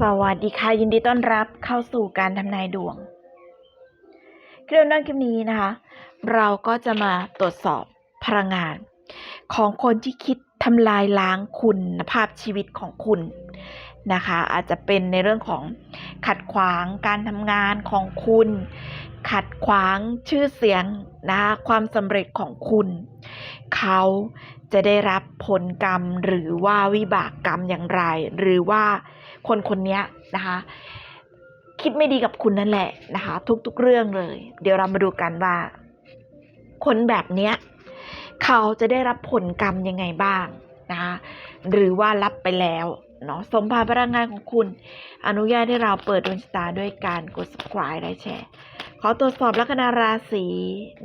สวัสดีค่ะ ยินดีต้อนรับเข้าสู่การทำนายดวงเครื่องนอนคลิปนี้นะคะ เราก็จะมาตรวจสอบพลังงาน ของคนที่คิดทำลายล้างคุณภาพชีวิตของคุณนะคะ อาจจะเป็นในเรื่องของขัดขวางการทำงานของคุณ ขัดขวางชื่อเสียงนะคะความสำเร็จของคุณ เขาจะได้รับผลกรรมหรือว่าวิบากกรรมอย่างไร หรือว่า คนคนนี้นะคะ คิดไม่ดีกับคุณนั่นแหละนะคะ ทุกๆเรื่องเลย เดี๋ยวเรามาดูกันว่า คนแบบเนี้ยเขาจะได้รับผลกรรมยังไงบ้างนะคะหรือว่ารับไปแล้วเนาะสมภารพลังงานของคุณ อนุญาตให้เราเปิดดวงชะตาด้วยการกด subscribe และแชร์ขอตรวจสอบลัคนาราศี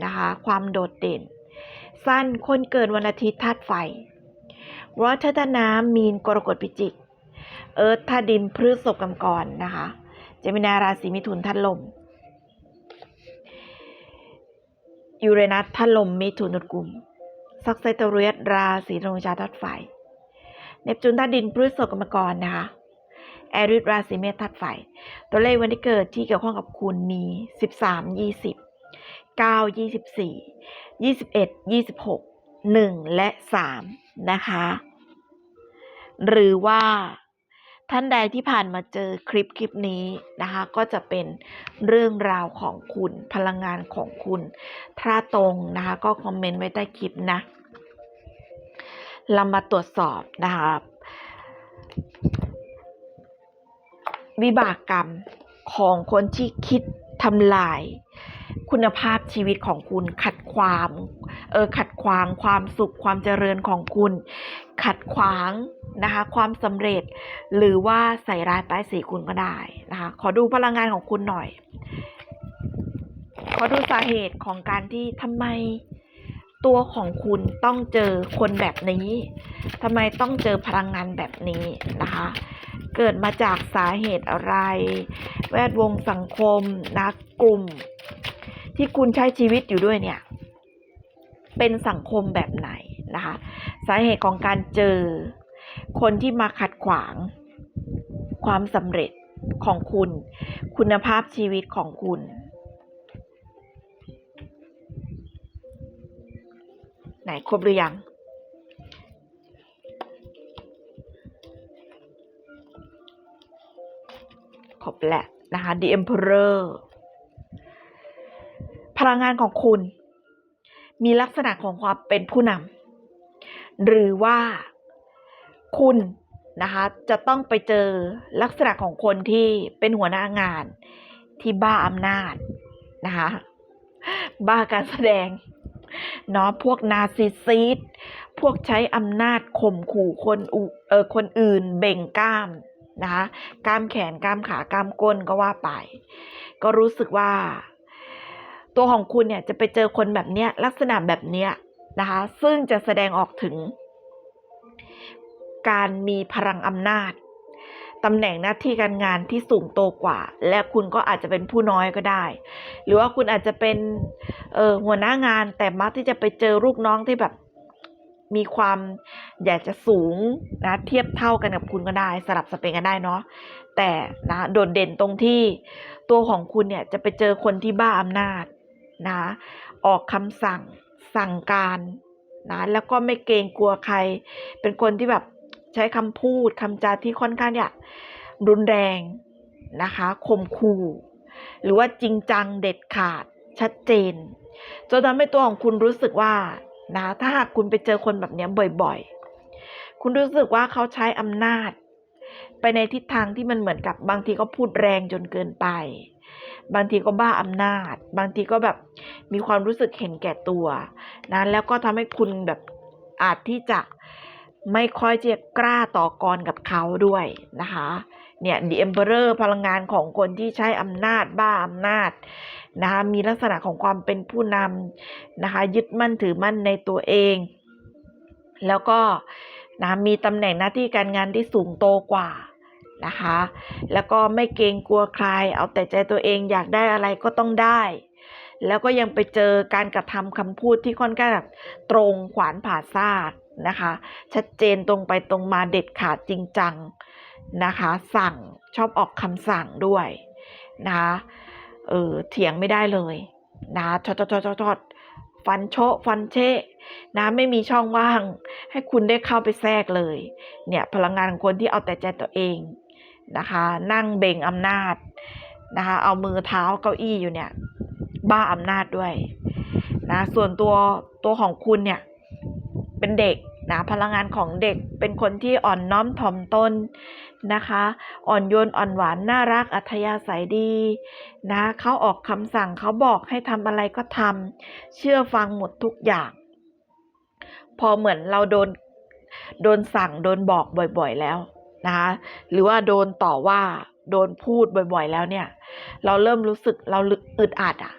นะคะ ความโดดเด่น สั้นคนเกิดวันอาทิตย์ธาตุไฟ วัฏธน้ำมีนกรกฎพิจิก เอิร์ธธาดินพฤษภกำกรนะคะเจมินาราศีมิถุนธาตุลมยูเรนัสธาตุลมมิถุนตุกุมซักไซตเรียสราศีธนูชาธาตุไฟเนปจูนธาดินพฤษภกรรมกรนะคะแอริสราศีเมษธาตุไฟตัวเลขวันที่เกิดที่เกี่ยวข้องกับคุณมี 13 20 9 24 21 26 1 และ 3 นะคะ หรือว่า ท่านใดที่ผ่านมาเจอคลิปคลิปนี้นะคะ ก็จะเป็นเรื่องราวของคุณพลังงานของคุณ ถ้าตรงนะคะ ก็คอมเมนต์ไว้ใต้คลิปนะเรามาตรวจสอบนะคะวิบากกรรมของคนที่คิดทำลาย คุณภาพชีวิตของคุณขัดความเออขัดขวางความสุขความเจริญของคุณ ขัดขวางนะคะความสำเร็จ หรือว่าใส่ร้ายป้ายสีคุณก็ได้นะคะขอดูพลังงานของคุณหน่อย ขอดูสาเหตุของการที่ทำไมตัวของคุณต้องเจอคนแบบนี้ทำไมต้องเจอพลังงานแบบนี้นะคะ เกิดมาจากสาเหตุอะไร แวดวงสังคมนะกลุ่ม ที่คุณใช้ชีวิตอยู่ด้วยเนี่ย เป็นสังคมแบบไหนนะคะ สาเหตุของการเจอคนที่มาขัดขวาง ความสำเร็จของคุณ คุณภาพชีวิตของคุณไหนครบหรือยัง ครบแหละนะคะ The Emperor พลังงานของคุณ มีลักษณะของความเป็นผู้นำหรือว่าคุณนะคะจะต้องไปเจอลักษณะของคนที่เป็นหัวหน้างานที่บ้าอำนาจนะคะบ้าการแสดงเนาะพวกนาซิซิสพวกใช้อำนาจข่มขู่คนอุเออคนอื่นเบ่งกล้ามนะคะกล้ามแขนกล้ามขากล้ามก้นก็ว่าไป ก็รู้สึกว่า ตัวของคุณเนี่ยจะไปเจอคนแบบเนี้ยลักษณะแบบเนี้ยนะคะ ซึ่งจะแสดงออกถึง การมีพลังอำนาจตำแหน่งหน้าที่การงานที่สูงโตกว่า และคุณก็อาจจะเป็นผู้น้อยก็ได้ หรือว่าคุณอาจจะเป็นเออหัวหน้างานแต่มักที่จะไปเจอลูกน้องที่แบบมีความอยากจะสูงนะเทียบเท่ากันกับคุณก็ได้ สลับสเปนกันได้เนาะแต่นะโดดเด่นตรงที่ตัวของคุณเนี่ยจะไปเจอคนที่บ้าอำนาจ นะ ออกคำสั่งสั่งการนะแล้วก็ไม่เกรงกลัวใคร เป็นคนที่แบบใช้คำพูดคำจาที่ค่อนข้างเนี่ยรุนแรงนะคะข่มขู่หรือว่าจริงจังเด็ดขาดชัดเจนจนทำให้ตัวของคุณรู้สึกว่านะถ้าหากคุณไปเจอคนแบบนี้บ่อยๆ คุณรู้สึกว่าเขาใช้อำนาจ ไปในทิศทางที่มันเหมือนกับบางทีก็พูดแรงจนเกินไป บางทีก็บ้าอำนาจ บางทีก็แบบมีความรู้สึกเห็นแก่ตัวนะแล้วก็ทำให้คุณแบบอาจที่จะไม่ค่อยจะกล้าต่อกรกับเขาด้วยนะคะเนี่ย The Emperor พลังงานของคนที่ใช้อำนาจบ้าอำนาจนะคะมีลักษณะของความเป็นผู้นำนะคะยึดมั่นถือมั่นในตัวเอง แล้วก็นะมีตำแหน่งหน้าที่การงานที่สูงโตกว่า นะคะ แล้วก็ไม่เกรงกลัวใคร เอาแต่ใจตัวเองอยากได้อะไรก็ต้องได้ แล้วก็ยังไปเจอการกระทำคำพูดที่ค่อนข้างแบบตรงขวานผ่าซากนะคะ ชัดเจนตรงไปตรงมาเด็ดขาดจริงจังนะคะ สั่งชอบออกคำสั่งด้วยนะคะเออเถียงไม่ได้เลยนะชอดชดชดชดฟันโชฟันเชะนะไม่มีช่องว่าง ให้คุณได้เข้าไปแทรกเลย เนี่ยพลังงานของคนที่เอาแต่ใจตัวเอง นะคะ นั่งเบ่งอำนาจนะคะ เอามือเท้าเก้าอี้อยู่เนี่ย บ้าอำนาจด้วยนะส่วนตัวตัวของคุณเนี่ย เป็นเด็กนะพลังงานของเด็กเป็นคนที่อ่อนน้อมถ่อมตนนะคะ อ่อนโยนอ่อนหวานน่ารักอัธยาศัยดีนะเขาออกคำสั่งเขาบอกให้ทำอะไรก็ทำเชื่อฟังหมดทุกอย่าง พอเหมือนเราโดนโดนสั่งโดนบอกบ่อยๆแล้ว นะคะหรือว่าโดนต่อว่าโดนพูดบ่อยๆแล้วเนี่ย เราเริ่มรู้สึกเราอึดอัดอะ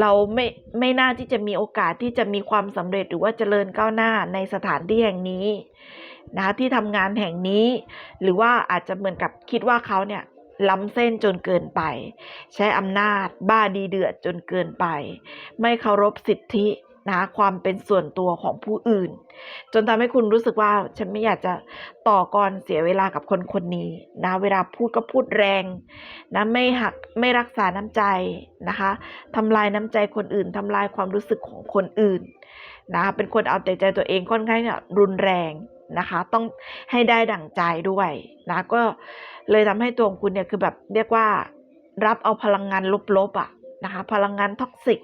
เราไม่ไม่น่าที่จะมีโอกาสที่จะมีความสำเร็จหรือว่าเจริญก้าวหน้าในสถานที่แห่งนี้นะคะที่ทำงานแห่งนี้ หรือว่าอาจจะเหมือนกับคิดว่าเขาเนี่ยล้ำเส้นจนเกินไป ใช้อำนาจบ้าดีเดือดจนเกินไป ไม่เคารพสิทธิ นะความเป็นส่วนตัวของผู้อื่น จนทำให้คุณรู้สึกว่าฉันไม่อยากจะต่อกรเสียเวลากับคนคนนี้นะเวลาพูดก็พูดแรงนะไม่หักไม่รักษาน้ำใจนะคะทำลายน้ำใจคนอื่นทำลายความรู้สึกของคนอื่นนะเป็นคนเอาแต่ใจตัวเองค่อนข้างเนี่ยรุนแรงนะคะ ต้องให้ได้ดั่งใจด้วยนะก็เลยทำให้ตัวของคุณเนี่ยคือแบบเรียกว่ารับเอาพลังงานลบๆอะ นะคะพลังงานท็อกซิก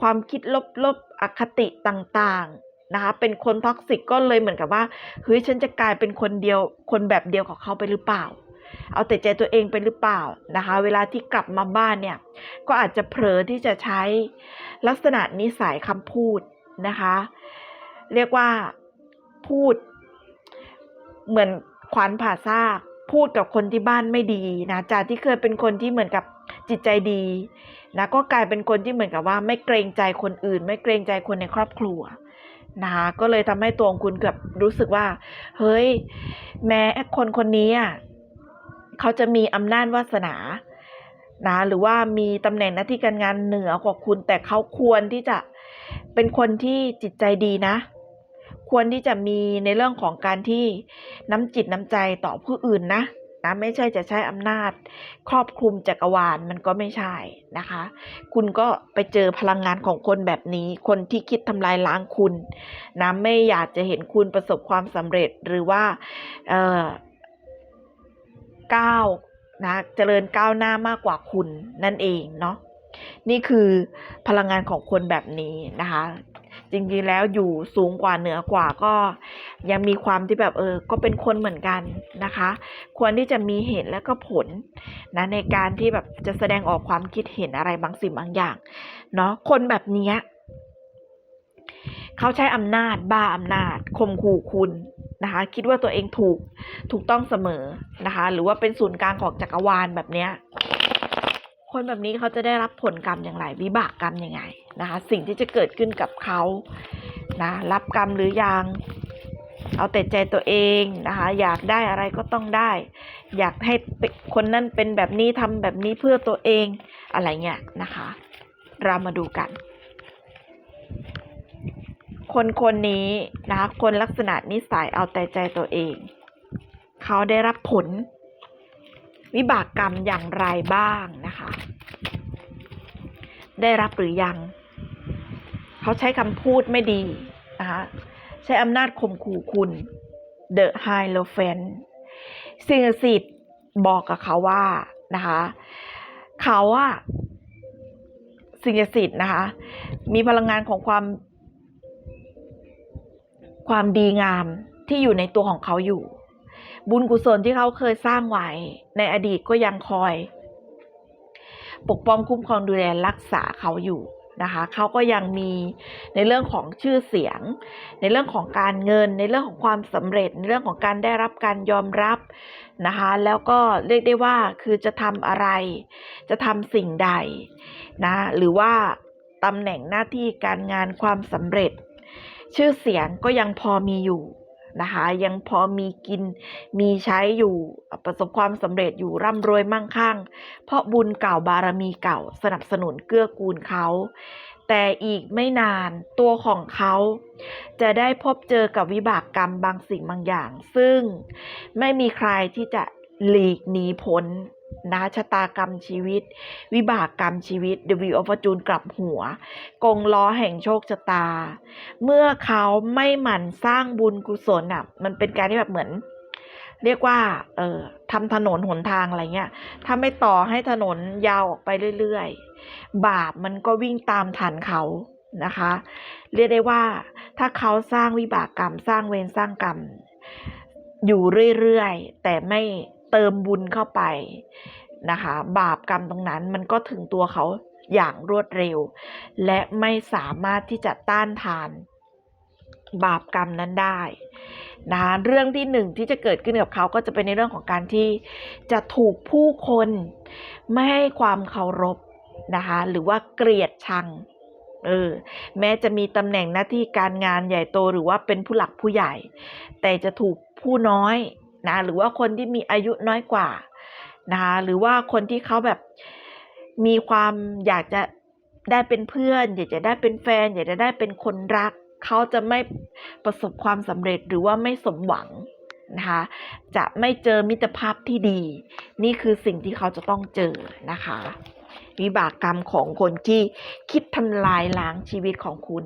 ความคิดลบๆอคติต่างๆนะคะเป็นคนท็อกซิกก็เลยเหมือนกับว่าเฮ้ยฉันจะกลายเป็นคนเดียวคนแบบเดียวกับเขาไปหรือเปล่า เอาแต่ใจตัวเองไปหรือเปล่านะคะ เวลาที่กลับมาบ้านเนี่ยก็อาจจะเผลอที่จะใช้ลักษณะนิสัยคำพูดนะคะ เรียกว่าพูดเหมือนขวานผ่าซากพูดกับคนที่บ้านไม่ดีนะจากที่เคยเป็นคนที่เหมือนกับจิตใจดี นะก็กลายเป็นคนที่เหมือนกับว่าไม่เกรงใจคนอื่น ไม่เกรงใจคนในครอบครัวนะคะก็เลยทำให้ตัวของคุณเกือบรู้สึกว่า เฮ้ย แม้คนคนนี้อะเขาจะมีอำนาจวาสนานะหรือว่ามีตำแหน่งหน้าที่การงานเหนือกว่าคุณ แต่เขาควรที่จะเป็นคนที่จิตใจดีนะ ควรที่จะมีในเรื่องของการที่น้ำจิตน้ำใจต่อผู้อื่นนะ นะไม่ใช่จะใช้อำนาจ ครอบคลุมจักรวาลมันก็ไม่ใช่นะคะ คุณก็ไปเจอพลังงานของคนแบบนี้ คนที่คิดทำลายล้างคุณนะไม่อยากจะเห็นคุณประสบความสำเร็จหรือว่าเอ่อก้าวนะเจริญก้าวหน้ามากกว่าคุณนั่นเองเนาะนี่คือพลังงานของคนแบบนี้นะคะ จริงๆแล้วอยู่สูงกว่าเหนือกว่าก็ยังมีความที่แบบเออ ก็เป็นคนเหมือนกันนะคะ ควรที่จะมีเหตุและก็ผลนะในการที่แบบจะแสดงออกความคิดเห็นอะไรบางสิ่งบางอย่างเนาะคนแบบเนี้ยเขาใช้อำนาจบ้าอำนาจข่มขู่คุณนะคะ คิดว่าตัวเองถูกถูกต้องเสมอนะคะ หรือว่าเป็นศูนย์กลางของจักรวาลแบบเนี้ย คนแบบนี้เขาจะได้รับผลกรรมอย่างไรวิบากกรรมยังไงนะคะ สิ่งที่จะเกิดขึ้นกับเขานะรับกรรมหรือยังเอาแต่ใจตัวเองนะคะ อยากได้อะไรก็ต้องได้ อยากให้คนนั้นเป็นแบบนี้ทำแบบนี้เพื่อตัวเองอะไรเงี้ยนะคะ เรามาดูกัน คนคนนี้นะคะคนลักษณะนิสัยเอาแต่ใจตัวเอง เขาได้รับผล วิบากกรรมอย่างไรบ้างนะคะ ได้รับหรือยัง เขาใช้คำพูดไม่ดีนะคะใช้อำนาจข่มขู่คุณ The High l o f e n สิ่งสิทธิ์บอกกับเขาว่านะคะ เขาอะสิ่งสิทธิ์นะคะ มีพลังงานของความ ความดีงามที่อยู่ในตัวของเขาอยู่ บุญกุศลที่เขาเคยสร้างไว้ในอดีตก็ยังคอย ปกป้องคุ้มครองดูแลรักษาเขาอยู่นะคะเขาก็ยังมีในเรื่องของชื่อเสียง ในเรื่องของการเงิน ในเรื่องของความสำเร็จ ในเรื่องของการได้รับการยอมรับนะคะ แล้วก็เรียกได้ว่าคือจะทำอะไร จะทำสิ่งใดนะหรือว่าตำแหน่งหน้าที่การงานความสำเร็จ ชื่อเสียงก็ยังพอมีอยู่ นะคะ ยังพอมีกินมีใช้อยู่ประสบความสำเร็จอยู่ร่ำรวยมั่งคั่ง เพราะบุญเก่าบารมีเก่าสนับสนุนเกื้อกูลเขาแต่อีกไม่นานตัวของเขาจะได้พบเจอกับวิบากกรรมบางสิ่งบางอย่าง ซึ่งไม่มีใครที่จะหลีกหนีพ้น นะชะตากรรมชีวิต วิบากกรรมชีวิต The Wheel of Fortune กลับหัว กงล้อแห่งโชคชะตา เมื่อเขาไม่หมั่นสร้างบุญกุศลอะ มันเป็นการที่แบบเหมือน เรียกว่า เอ่อทำถนนหนทางอะไรเงี้ย ถ้าไม่ต่อให้ถนนยาวออกไปเรื่อยๆ บาปมันก็วิ่งตามทันเขานะคะ เรียกได้ว่า ถ้าเขาสร้างวิบากกรรม สร้างเวรสร้างกรรม อยู่เรื่อยๆ แต่ไม่ เติมบุญเข้าไปนะคะ บาปกรรมตรงนั้นมันก็ถึงตัวเขาอย่างรวดเร็ว และไม่สามารถที่จะต้านทาน บาปกรรมนั้นได้นะะเรื่องที่หนึ่งที่จะเกิดขึ้นกับเขาก็จะเป็นในเรื่องของการที่จะถูกผู้คนไม่ให้ความเคารพนะคะหรือว่าเกลียดชังเออแม้จะมีตำแหน่งหน้าที่การงานใหญ่โตหรือว่าเป็นผู้หลักผู้ใหญ่ แต่จะถูกผู้น้อย นะหรือว่าคนที่มีอายุน้อยกว่านะคะหรือว่าคนที่เขาแบบมีความอยากจะได้เป็นเพื่อน อยากจะได้เป็นแฟน อยากจะได้เป็นคนรัก เขาจะไม่ประสบความสำเร็จหรือว่าไม่สมหวังนะคะจะไม่เจอมิตรภาพที่ดี นี่คือสิ่งที่เขาจะต้องเจอนะคะวิบากกรรมของคนที่คิดทำลายล้างชีวิตของคุณ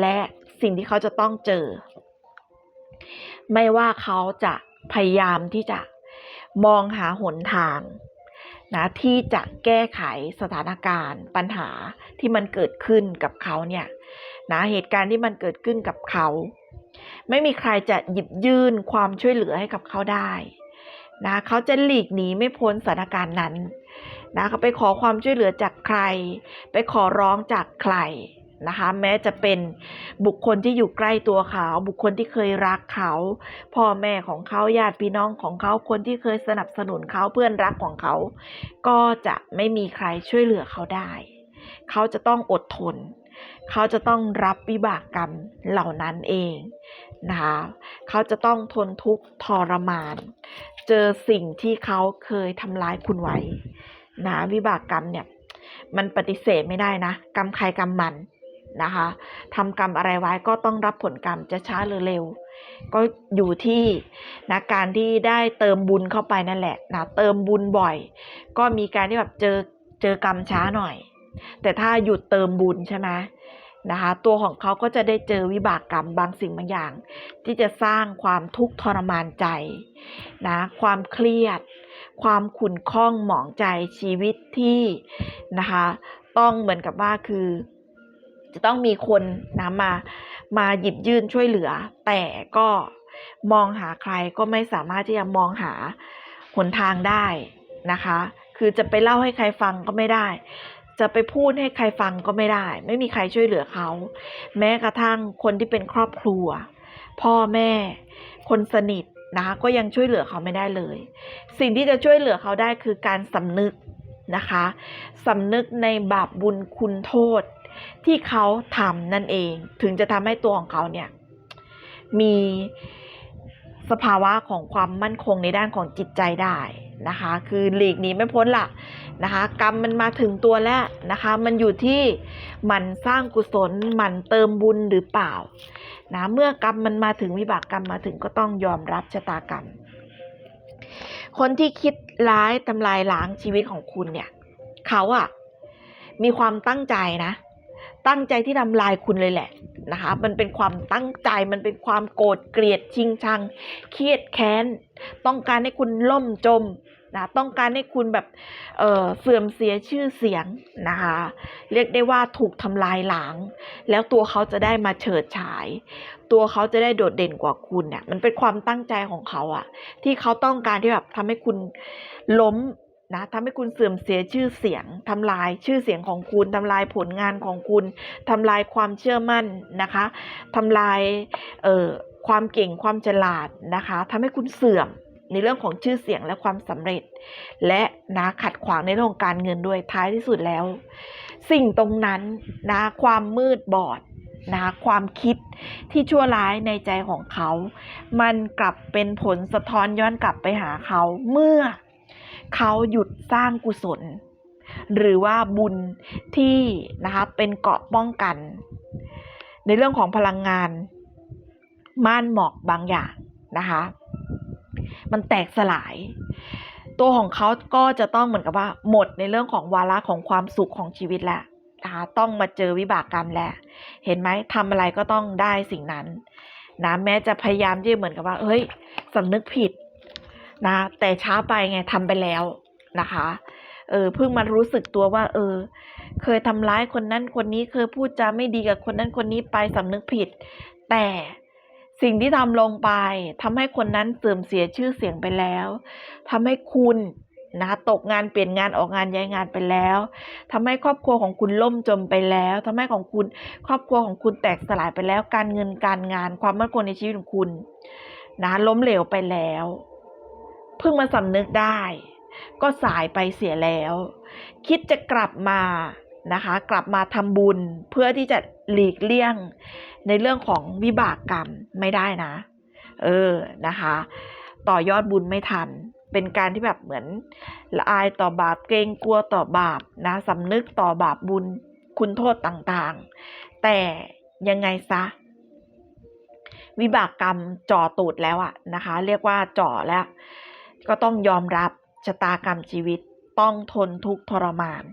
และสิ่งที่เขาจะต้องเจอ ไม่ว่าเขาจะ พยายามที่จะมองหาหนทางนะที่จะแก้ไขสถานการณ์ปัญหาที่มันเกิดขึ้นกับเขาเนี่ยนะเหตุการณ์ที่มันเกิดขึ้นกับเขา ไม่มีใครจะหยิบยื่นความช่วยเหลือให้กับเขาได้นะเขาจะหลีกหนีไม่พ้นสถานการณ์นั้นนะเขาไปขอความช่วยเหลือจากใคร ไปขอร้องจากใคร นะคะ แม้จะเป็นบุคคลที่อยู่ใกล้ตัวเขา บุคคลที่เคยรักเขา พ่อแม่ของเขาญาติพี่น้องของเขาคนที่เคยสนับสนุนเขาเพื่อนรักของเขา ก็จะไม่มีใครช่วยเหลือเขาได้ เขาจะต้องอดทน เขาจะต้องรับวิบากกรรมเหล่านั้นเองนะคะเขาจะต้องทนทุกข์ทรมาน เจอสิ่งที่เขาเคยทำร้ายคุณไว้นะวิบากกรรมเนี่ยมันปฏิเสธไม่ได้นะ กรรมใครกรรมมัน นะคะทำกรรมอะไรไว้ก็ต้องรับผลกรรมจะช้าหรือเร็ว ก็อยู่ที่นะการที่ได้เติมบุญเข้าไปนั่นแหละนะเติมบุญบ่อย ก็มีการที่แบบเจอเจอกรรมช้าหน่อย แต่ถ้าหยุดเติมบุญใช่ไหมนะคะตัวของเขาก็จะได้เจอวิบากกรรมบางสิ่งบางอย่าง ที่จะสร้างความทุกข์ทรมานใจนะความเครียด ความขุ่นข้องหมองใจชีวิตที่นะคะต้องเหมือนกับว่าคือ จะต้องมีคนนะมามาหยิบยื่นช่วยเหลือ แต่ก็มองหาใครก็ไม่สามารถที่จะมองหาหนทางได้นะคะ คือจะไปเล่าให้ใครฟังก็ไม่ได้ จะไปพูดให้ใครฟังก็ไม่ได้ ไม่มีใครช่วยเหลือเขา แม้กระทั่งคนที่เป็นครอบครัว พ่อแม่ คนสนิทนะคะก็ยังช่วยเหลือเขาไม่ได้เลย สิ่งที่จะช่วยเหลือเขาได้คือการสำนึกนะคะสำนึกในบาปบุญคุณโทษ ที่เขาทำนั่นเอง ถึงจะทำให้ตัวของเขาเนี่ยมีสภาวะของความมั่นคงในด้านของจิตใจได้นะคะ คือหลีกหนีไม่พ้นละนะคะ กรรมมันมาถึงตัวแล้วนะคะ มันอยู่ที่มันสร้างกุศลมันเติมบุญหรือเปล่านะเมื่อกรรมมันมาถึงวิบากกรรมมาถึงก็ต้องยอมรับชะตากรรม คนที่คิดร้ายทำลายล้างชีวิตของคุณเนี่ย เขาอะมีความตั้งใจนะ ตั้งใจที่ทำลายคุณเลยแหละนะคะ มันเป็นความตั้งใจ มันเป็นความโกรธเกลียดชิงชัง เครียดแค้น ต้องการให้คุณล่มจมนะต้องการให้คุณแบบเเสื่อมเสียชื่อเสียงนะคะ เรียกได้ว่าถูกทำลายหลัง แล้วตัวเขาจะได้มาเฉิดฉาย ตัวเขาจะได้โดดเด่นกว่าคุณเนี่ย มันเป็นความตั้งใจของเขาอะที่เขาต้องการที่แบบทำให้คุณล้ม นะทำให้คุณเสื่อมเสียชื่อเสียงทำลายชื่อเสียงของคุณทำลายผลงานของคุณทำลายความเชื่อมั่นนะคะทำลายเอ่อความเก่งความฉลาดนะคะทำให้คุณเสื่อมในเรื่องของชื่อเสียงและความสำเร็จ และนะขัดขวางในเรื่องของการเงินด้วยท้ายที่สุดแล้ว สิ่งตรงนั้นนะความมืดบอดนะความคิดที่ชั่วร้ายในใจของเขา มันกลับเป็นผลสะท้อนย้อนกลับไปหาเขาเมื่อ เขาหยุดสร้างกุศล หรือว่าบุญที่นะคะเป็นเกราะป้องกัน ในเรื่องของพลังงาน ม่านหมอกบางอย่างนะคะ มันแตกสลาย ตัวของเขาก็จะต้องเหมือนกับว่า หมดในเรื่องของวาระของความสุขของชีวิตแหละนะคะต้องมาเจอวิบากกรรมแหละ เห็นไหมทำอะไรก็ต้องได้สิ่งนั้นนะแม้จะพยายามที่เหมือนกับว่า เฮ้ยสำนึกผิด นะ แต่ช้าไปไงทำไปแล้วนะคะ เออเพิ่งมารู้สึกตัวว่า เออ เคยทำร้ายคนนั้นคนนี้เคยพูดจาไม่ดีกับคนนั้นคนนี้ไปสำนึกผิด แต่สิ่งที่ทำลงไปทำให้คนนั้นเสื่อมเสียชื่อเสียงไปแล้วทำให้คุณนะคะตกงานเปลี่ยนงานออกงานย้ายงานไปแล้วทำให้ครอบครัวของคุณล่มจมไปแล้วทำให้ของคุณครอบครัวของคุณแตกสลายไปแล้ว การเงินการงานความมั่นคงในชีวิตของคุณนะล้มเหลวไปแล้ว เพิ่งมาสำนึกได้ ก็สายไปเสียแล้ว คิดจะกลับมานะคะ กลับมาทำบุญเพื่อที่จะหลีกเลี่ยงในเรื่องของวิบากกรรมไม่ได้นะ เออนะคะ ต่อยอดบุญไม่ทัน เป็นการที่แบบเหมือนละอายต่อบาปเกรงกลัวต่อบาปนะสำนึกต่อบาปบุญคุณโทษต่างๆ แต่ยังไงซะ วิบากกรรมจ่อตูดแล้วอะนะคะ เรียกว่าจ่อแล้ว ก็ต้องยอมรับชะตากรรมชีวิตต้องทนทุกข์ทรมาน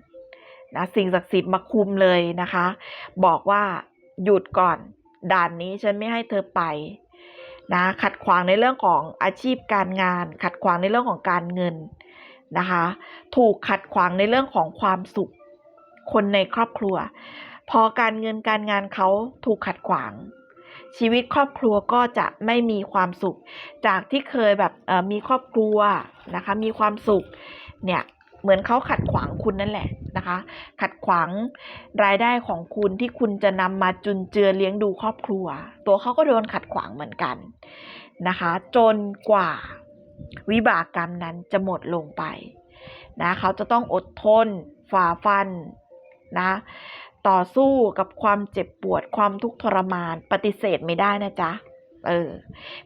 นะสิ่งศักดิ์สิทธิ์มาคุมเลยนะคะ บอกว่าหยุดก่อนด่านนี้ฉันไม่ให้เธอไปนะขัดขวางในเรื่องของอาชีพการงาน ขัดขวางในเรื่องของการเงินนะคะ ถูกขัดขวางในเรื่องของความสุข คนในครอบครัว พอการเงินการงานเขาถูกขัดขวาง ชีวิตครอบครัวก็จะไม่มีความสุข จากที่เคยแบบมีครอบครัวนะคะ มีความสุขเนี่ยเหมือนเขาขัดขวางคุณนั่นแหละนะคะ ขัดขวางรายได้ของคุณที่คุณจะนำมาจุนเจือเลี้ยงดูครอบครัว ตัวเขาก็โดนขัดขวางเหมือนกันนะคะ จนกว่าวิบากกรรมนั้นจะหมดลงไปนะเขาจะต้องอดทนฝ่าฟันนะ ต่อสู้กับความเจ็บปวดความทุกข์ทรมาน ปฏิเสธไม่ได้นะจ๊ะเออ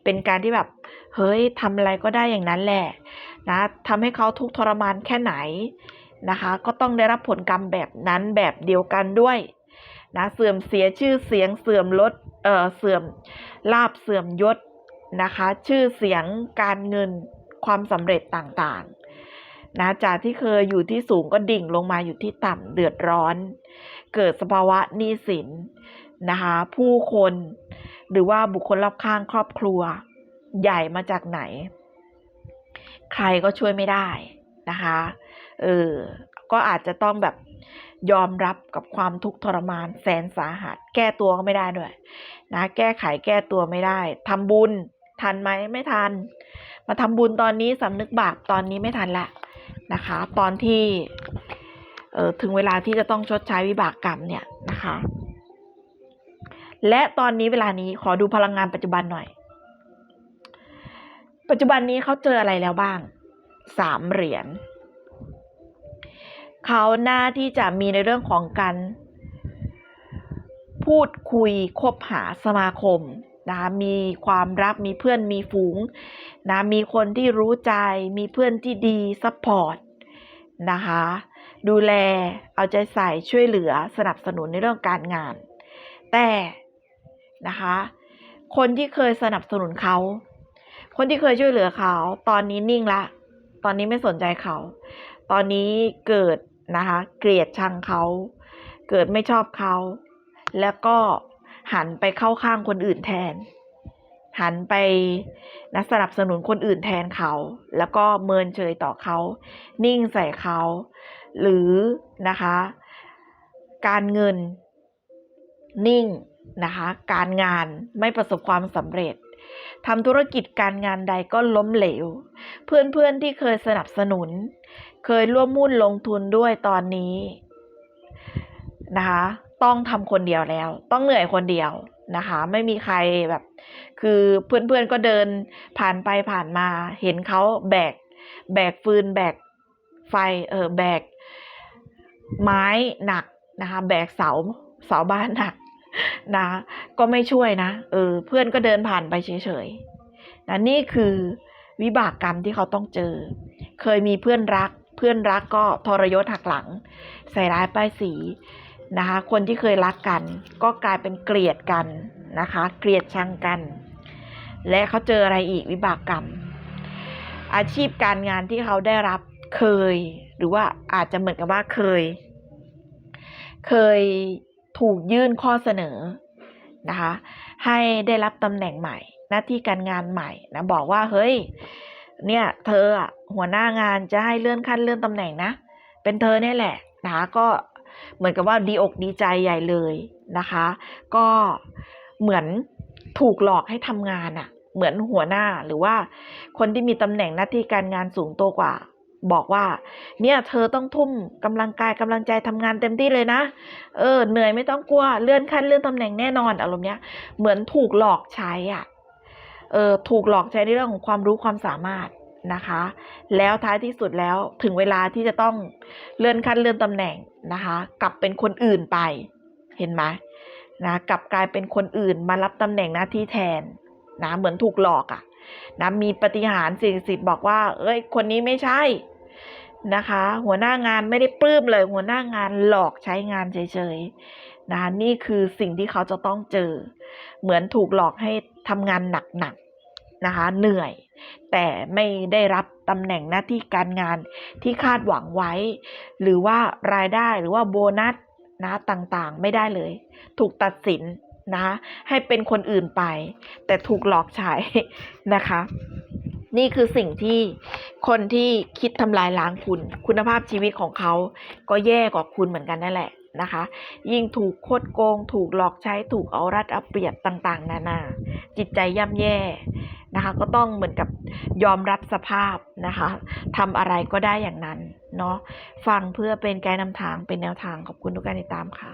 เป็นการที่แบบเฮ้ยทำอะไรก็ได้อย่างนั้นแหละนะทำให้เขาทุกข์ทรมานแค่ไหนนะคะ ก็ต้องได้รับผลกรรมแบบนั้นแบบเดียวกันด้วยนะเสื่อมเสียชื่อเสียงเสื่อมลดเออเสื่อมลาบเสื่อมยศนะคะ ชื่อเสียงการเงินความสำเร็จต่างๆ นะจากที่เคยอยู่ที่สูงก็ดิ่งลงมาอยู่ที่ต่ำเดือดร้อน เกิดสภาวะหนี้สินนะคะผู้คนหรือว่าบุคคลรอบข้างครอบครัว ใหญ่มาจากไหน ใครก็ช่วยไม่ได้นะคะเออก็อาจจะต้องแบบยอมรับกับความทุกข์ทรมานแสนสาหัส แก้ตัวก็ไม่ได้ด้วยนะแก้ไขแก้ตัวไม่ได้ทำบุญทันไหมไม่ทัน มาทำบุญตอนนี้สำนึกบาปตอนนี้ไม่ทันละ นะคะ ตอนที่เออถึงเวลาที่จะต้องชดใช้วิบากกรรมเนี่ยนะคะ และตอนนี้เวลานี้ขอดูพลังงานปัจจุบันหน่อย ปัจจุบันนี้เขาเจออะไรแล้วบ้างสามเหรียญเขาหน้าที่จะมีในเรื่องของการพูดคุยคบหาสมาคม นะมีความรักมีเพื่อนมีฝูงนะมีคนที่รู้ใจมีเพื่อนที่ดีซัพพอร์ตนะคะดูแลเอาใจใส่ช่วยเหลือสนับสนุนในเรื่องการงาน แต่นะคะคนที่เคยสนับสนุนเขา คนที่เคยช่วยเหลือเขา ตอนนี้นิ่งละ ตอนนี้ไม่สนใจเขา ตอนนี้เกิดนะคะเกลียดชังเขา เกิดไม่ชอบเขา แล้วก็ หันไปเข้าข้างคนอื่นแทน หันไปนะสนับสนุนคนอื่นแทนเขา แล้วก็เมินเฉยต่อเขา นิ่งใส่เขา หรือนะคะ การเงิน นิ่งนะคะ การงานไม่ประสบความสำเร็จทำธุรกิจการงานใดก็ล้มเหลว เพื่อนๆที่เคยสนับสนุน เคยร่วมมุ่นลงทุนด้วยตอนนี้นะคะ ต้องทำคนเดียวแล้ว ต้องเหนื่อยคนเดียวนะคะ ไม่มีใครแบบ คือเพื่อนๆก็เดินผ่านไปผ่านมา เห็นเขาแบก แบกฟืน แบกไฟ เออแบก ไม้หนักนะคะ แบกเสาเสาบ้านหนักนะก็ไม่ช่วยนะ เออ เพื่อนก็เดินผ่านไปเฉยๆนะนี่คือวิบากกรรมที่เขาต้องเจอ เคยมีเพื่อนรัก เพื่อนรักก็ทรยศหักหลัง ใส่ร้ายป้ายสี นะคะ คนที่เคยรักกัน ก็กลายเป็นเกลียดกันนะคะ เกลียดชังกัน และเขาเจออะไรอีกวิบากกรรม อาชีพการงานที่เขาได้รับเคย หรือว่าอาจจะเหมือนกับว่าเคย เคยถูกยื่นข้อเสนอนะคะให้ได้รับตำแหน่งใหม่ หน้าที่การงานใหม่นะบอกว่าเฮ้ยเนี่ยเธอหัวหน้างานจะให้เลื่อนขั้นเลื่อนตำแหน่งนะ เป็นเธอเนี่ยแหละนะคะก็ เหมือนกับว่าดีอกดีใจใหญ่เลยนะคะ ก็เหมือนถูกหลอกให้ทำงานอะเหมือนหัวหน้าหรือว่าคนที่มีตำแหน่งหน้าที่การงานสูงโตวกว่า บอกว่า เนี่ยเธอต้องทุ่มกำลังกายกำลังใจทำงานเต็มที่เลยนะ เออเหนื่อยไม่ต้องกลัวเลื่อนขั้นเลื่อนตำแหน่งแน่นอนอารมณ์เนี้ย เหมือนถูกหลอกใช้อะเออถูกหลอกใช้ในเรื่องของความรู้ความสามารถ นะคะ แล้วท้ายที่สุดแล้วถึงเวลาที่จะต้องเลื่อนขั้นเลื่อนตำแหน่งนะคะ กลับเป็นคนอื่นไป เห็นไหมนะกลับกลายเป็นคนอื่นมารับตำแหน่งหน้าที่แทนนะเหมือนถูกหลอกอะ่ะนะมีปฏิหารสิ่งศักดิ์สิทธิ์บอกว่า เอ้ย คนนี้ไม่ใช่นะคะ หัวหน้างานไม่ได้ปลื้มเลย หัวหน้างานหลอกใช้งานเฉยๆนะะนี่คือสิ่งที่เขาจะต้องเจอ เหมือนถูกหลอกให้ทำงานหนักๆ นะคะเหนื่อย แต่ไม่ได้รับตำแหน่งหน้าที่การงานที่คาดหวังไว้ หรือว่ารายได้หรือว่าโบนัสนะต่างๆไม่ได้เลย ถูกตัดสินนะให้เป็นคนอื่นไป แต่ถูกหลอกใช้นะคะ นี่คือสิ่งที่คนที่คิดทำลายล้างคุณ คุณภาพชีวิตของเขาก็แย่กว่าคุณเหมือนกันนั่นแหละนะคะ ยิ่งถูกโคดโกง ถูกหลอกใช้ถูกเอารัดเอาเปรียบต่าง ๆ นานา จิตใจย่ำแย่ นะคะ ก็ต้องเหมือนกับยอมรับสภาพนะคะทำอะไรก็ได้อย่างนั้นเนาะฟังเพื่อเป็นไกด์นำทางเป็นแนวทางขอบคุณทุกการติดตามค่ะ